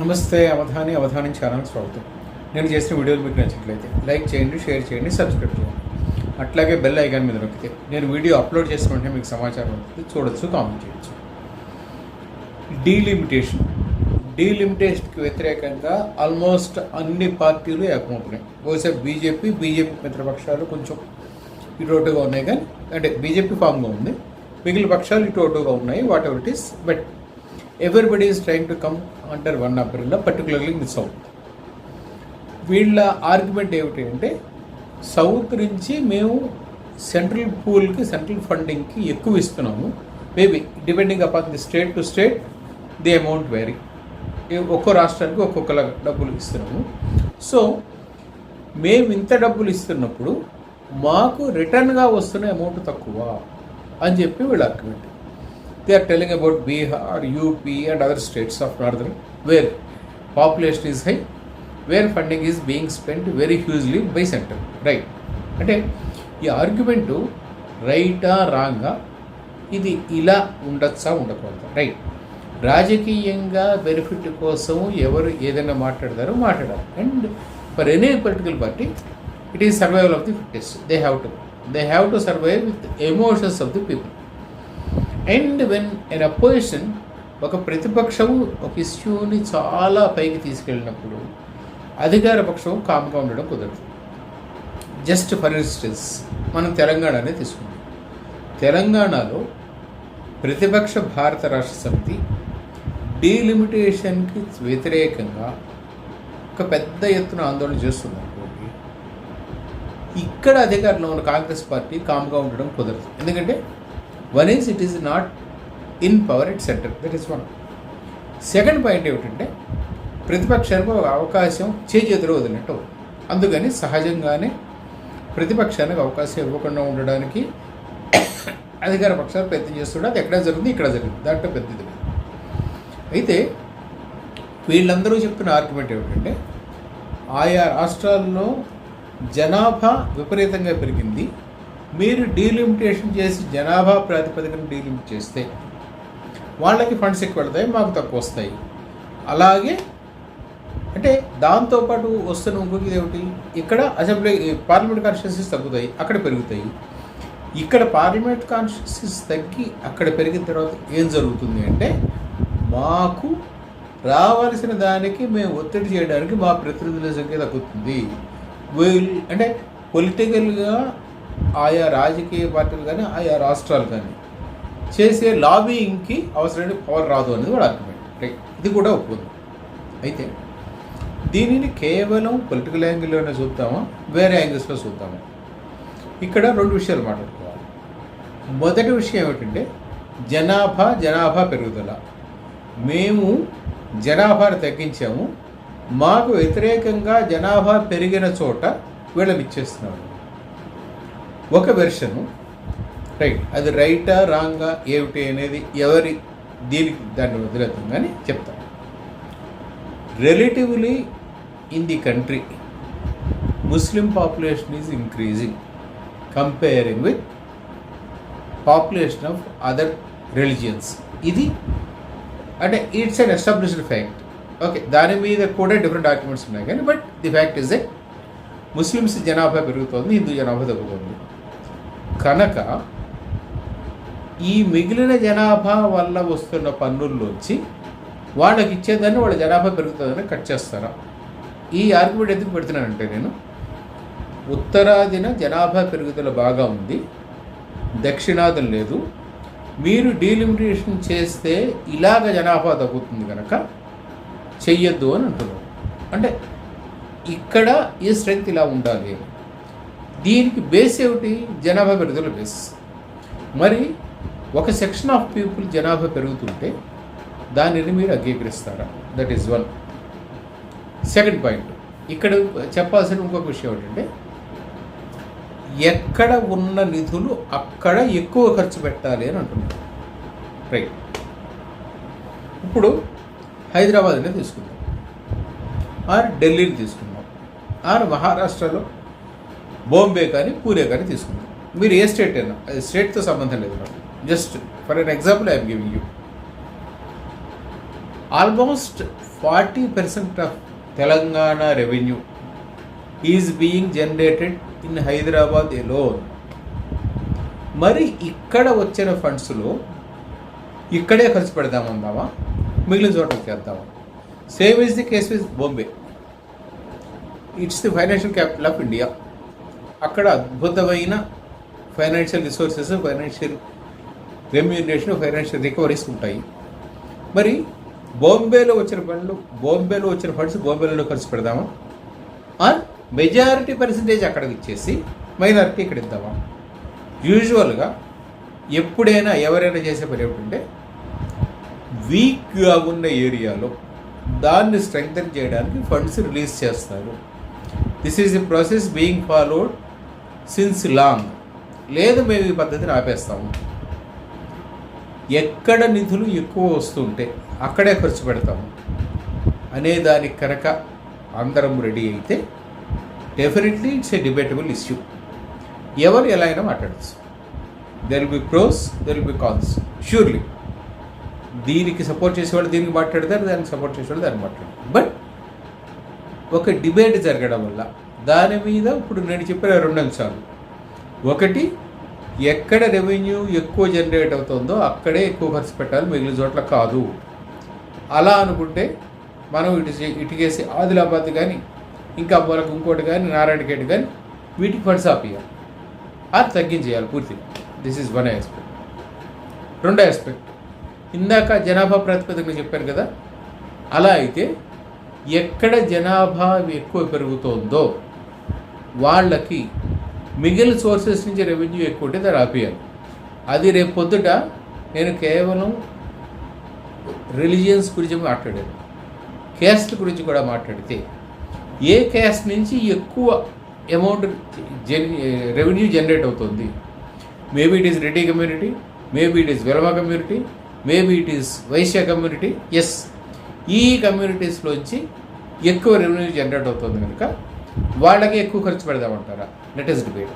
నమస్తే అవధాని అవధానం ఛానల్ స్వాగతం. నేను చేసిన వీడియోలు మీకు నచ్చినట్లయితే లైక్ చేయండి షేర్ చేయండి సబ్స్క్రైబ్ చేయండి. అట్లాగే బెల్ ఐకాన్ మీద నొక్కితే నేను వీడియో అప్లోడ్ చేసిన వెంటనే మీకు సమాచారం ఉంటుంది. చూడొచ్చు కామెంట్ చేయొచ్చు. డీలిమిటేషన్. డీలిమిటేషన్కి వ్యతిరేకంగా ఆల్మోస్ట్ అన్ని పార్టీలు ఏకమవుతున్నాయి. బహుశా బీజేపీ బీజేపీ మిత్రపక్షాలు కొంచెం ఇటు అటుగా ఉన్నాయి కానీ అంటే బీజేపీ ఫామ్గా ఉంది. మిగిలిన పక్షాలు ఇటు అటుగా ఉన్నాయి. Whatever it is but everybody is trying to come under one umbrella particularly in the south వీళ్ళ ఆర్గ్యుమెంట్ ఏమిటి అంటే సౌత్ నుంచి మేము సెంట్రల్ పూల్కి సెంట్రల్ ఫండింగ్కి ఎక్కువ ఇస్తున్నాము. Maybe depending upon the state to state the amount vary ఒక్కో రాష్ట్రానికి ఒక్కొక్క డబ్బులు ఇస్తున్నాము. సో మేము ఇంత డబ్బులు ఇస్తున్నప్పుడు మాకు రిటర్న్గా వస్తున్న అమౌంట్ తక్కువ అని చెప్పి వీళ్ళ argument they are telling about Bihar UP and other states of northern where population is high where funding is being spend very hugely by centre right అంటే ఈ ఆర్గ్యుమెంటు రైటా రాంగా ఇది ఇలా ఉండొచ్చా ఉండకూడదు రైట్ రాజకీయంగా బెనిఫిట్ కోసం ఎవరు ఏదైనా మాట్లాడతారో మాట్లాడాలి. And for any political party it is survival of the fittest they have to they have to survive with emotions of the people and when an opposition ఒక ప్రతిపక్షము ఒక ఇష్యూని చాలా పైకి తీసుకెళ్ళినప్పుడు అధికార పక్షం కామ్గా ఉండడం కుదరదు. జస్ట్ ఫర్ ఇన్స్టెన్స్ మనం తెలంగాణనే తీసుకుందాం. తెలంగాణలో ప్రతిపక్ష భారత రాష్ట్ర సమితి డీలిమిటేషన్కి వ్యతిరేకంగా ఒక పెద్ద ఎత్తున ఆందోళన చేస్తుంది అనుకోండి. ఇక్కడ అధికారంలో ఉన్న కాంగ్రెస్ పార్టీ కామ్గా ఉండడం కుదరదు. ఎందుకంటే one is it is not in power at centre that is one second point ఏమిటంటే ప్రతిపక్షానికి ఒక అవకాశం చేతులు వదిలినట్టు అందుకని సహజంగానే ప్రతిపక్షానికి అవకాశం ఇవ్వకుండా ఉండడానికి అధికార పక్షాలు ప్రయత్నం చేస్తుండే అది ఎక్కడ జరిగింది ఇక్కడ జరిగింది. దాంట్లో పెద్దది అయితే వీళ్ళందరూ చెప్తున్న ఆర్గ్యుమెంట్ ఏమిటంటే ఆయా రాష్ట్రాల్లో జనాభా విపరీతంగా పెరిగింది. మీరు డీలిమిటేషన్ చేసి జనాభా ప్రాతిపదికన డీలిమిట్ చేస్తే వాళ్ళకి ఫండ్స్ ఎక్కువ వెళ్తాయి మాకు తక్కువ వస్తాయి. అలాగే అంటే దాంతోపాటు వస్తున్న ఇంకొకటి ఏమిటి? ఇక్కడ అసెంబ్లీ పార్లమెంట్ కాన్స్టిట్యూన్సీస్ తగ్గుతాయి అక్కడ పెరుగుతాయి. ఇక్కడ పార్లమెంట్ కాన్స్టిట్యూన్సీస్ తగ్గి అక్కడ పెరిగిన తర్వాత ఏం జరుగుతుంది అంటే మాకు రావాల్సిన దానికి మేము ఒత్తిడి చేయడానికి మా ప్రతినిధుల సంఖ్య తగ్గుతుంది. వీళ్ళు అంటే పొలిటికల్గా ఆయా రాజకీయ పార్టీలు కానీ ఆయా రాష్ట్రాలు కానీ చేసే లాబీయింగ్కి అవసరమైన పవర్ రాదు అనేది కూడా ఆర్గ్యుమెంట్ రైట్ ఇది కూడా ఒప్పుకుంది. అయితే దీనిని కేవలం పొలిటికల్ యాంగిల్లోనే చూద్దామా? వేరే యాంగిల్స్లో చూద్దామా? ఇక్కడ రెండు విషయాలు మాట్లాడుకోవాలి. మొదటి విషయం ఏమిటంటే జనాభా జనాభా పెరుగుదల. మేము జనాభాను తగ్గించాము. మాకు వ్యతిరేకంగా జనాభా పెరిగిన చోట వీళ్ళని ఇచ్చేస్తున్నాము. ఒక వెర్షను రైట్ అది రైటా రాంగా ఏమిటి అనేది ఎవరి దీనికి దాన్ని వదిలేద్దాం కానీ చెప్తాం. Relatively in the country Muslim population is increasing comparing with population of other religions ఇది అంటే it's an established fact okay దాని మీద కూడా డిఫరెంట్ డాక్యుమెంట్స్ ఉన్నాయి కానీ but the fact is a Muslims జనాభా పెరుగుతోంది హిందూ జనాభా తగ్గుతోంది. కనుక ఈ మిగిలిన జనాభా వల్ల వస్తున్న పన్నుల్లోంచి వాళ్ళకి ఇచ్చేదాన్ని వాళ్ళ జనాభా పెరుగుతుందని కట్ చేస్తారా? ఈ ఆర్గ్యుమెంట్ ఎందుకు పెడుతున్నానంటే నేను ఉత్తరాదిన జనాభా పెరుగుదల బాగా ఉంది దక్షిణాదిన లేదు. మీరు డీలిమిటేషన్ చేస్తే ఇలాగ జనాభా తగ్గుతుంది కనుక చెయ్యొద్దు అని అంటున్నాం అంటే ఇక్కడ ఈ స్ట్రెంగ్త్ ఇలా ఉండాలి. అని దీనికి బేస్ ఏమిటి? జనాభా పెరుగుదల బేస్ మరి ఒక సెక్షన్ ఆఫ్ పీపుల్ జనాభా పెరుగుతుంటే దానిని మీరు అంగీకరిస్తారా? That is one second point ఇక్కడ చెప్పాల్సిన ఇంకొక విషయం ఏంటంటే ఎక్కడ ఉన్న నిధులు అక్కడ ఎక్కువ ఖర్చు పెట్టాలి అని అంటున్నారు. రైట్ ఇప్పుడు హైదరాబాద్నే తీసుకుందాం. ఆర్ ఢిల్లీని తీసుకుందాం. ఆర్ మహారాష్ట్రలో బాంబే కానీ పూరే కానీ తీసుకుందాం మీరు ఏ స్టేట్ అయినా అది స్టేట్తో సంబంధం లేదు నాకు. Just for an example I'm giving you almost forty percent of Telangana revenue is being generated in Hyderabad alone మరి ఇక్కడ వచ్చిన ఫండ్స్లో ఇక్కడే ఖర్చు పెడదామందామా మిగిలిన చోటకి చేద్దామా? Same is the case with Bombay it's the financial capital of India అక్కడ అద్భుతమైన financial resources financial remuneration financial recoveries ఉంటాయి. మరి బాంబేలో వచ్చిన ఫండ్లు బాంబేలో వచ్చిన ఫండ్స్ బాంబేలో ఖర్చు పెడదామా? ఆర్ మెజారిటీ పర్సంటేజ్ అక్కడ ఇచ్చేసి మైనారిటీ ఇక్కడ ఇద్దామా? యూజువల్గా ఎప్పుడైనా ఎవరైనా చేసే పని ఏమిటంటే వీక్గా ఉన్న ఏరియాలో దాన్ని స్ట్రెంగ్తన్ చేయడానికి ఫండ్స్ రిలీజ్ చేస్తారు. This is the process being followed since long లేదు మేము ఈ పద్ధతిని ఆపేస్తాము. ఎక్కడ నిధులు ఎక్కువ వస్తుంటే అక్కడే ఖర్చు పెడతాము. అనే దానికి కనుక అందరం రెడీ అయితే definitely it's a debatable issue ఎవరు ఎలా అయినా మాట్లాడచ్చు. There be pros there be cons surely దీనికి సపోర్ట్ చేసేవాళ్ళు దీనికి మాట్లాడతారు దానికి సపోర్ట్ చేసేవాళ్ళు దాన్ని మాట్లాడతారు. బట్ ఒక డిబేట్ జరగడం వల్ల దాని మీద ఇప్పుడు నేను చెప్పిన రెండు అంశాలు. ఒకటి ఎక్కడ రెవెన్యూ ఎక్కువ జనరేట్ అవుతుందో అక్కడే ఎక్కువ ఖర్చు పెట్టాలి మిగిలిన చోట్ల కాదు. అలా అనుకుంటే మనం ఇటు చే- ఇటుకేసి ఆదిలాబాద్ కానీ ఇంకా మనకు ఇంకోటి కానీ నారాయణఖేడ్ కానీ వీటికి ఫండ్స్ ఆపియాలి. అది తగ్గించేయాలి పూర్తిగా. దిస్ ఈజ్ వన్ ఆస్పెక్ట్ రెండో ఆస్పెక్ట్ ఇందాక జనాభా ప్రాతిపదికన చెప్పాను కదా అలా అయితే ఎక్కడ జనాభా ఎక్కువ పెరుగుతోందో వాళ్ళకి మిగిలిన సోర్సెస్ నుంచి రెవెన్యూ ఎక్కువ ఉంటే దాన్ని ఆపేయాలి. అది రేపు పొద్దుట నేను కేవలం రిలీజియన్స్ గురించి మాట్లాడాను. క్యాస్ట్ గురించి కూడా మాట్లాడితే ఏ క్యాస్ట్ నుంచి ఎక్కువ అమౌంట్ జన్ రెవెన్యూ జనరేట్ అవుతుంది? Maybe it is Reddy community maybe it is Velama community maybe it is Vaishya community yes ఈ కమ్యూనిటీస్లోంచి ఎక్కువ రెవెన్యూ జనరేట్ అవుతుంది కనుక వాళ్ళకి ఎక్కువ ఖర్చు పెడదామంటారా? Let is debate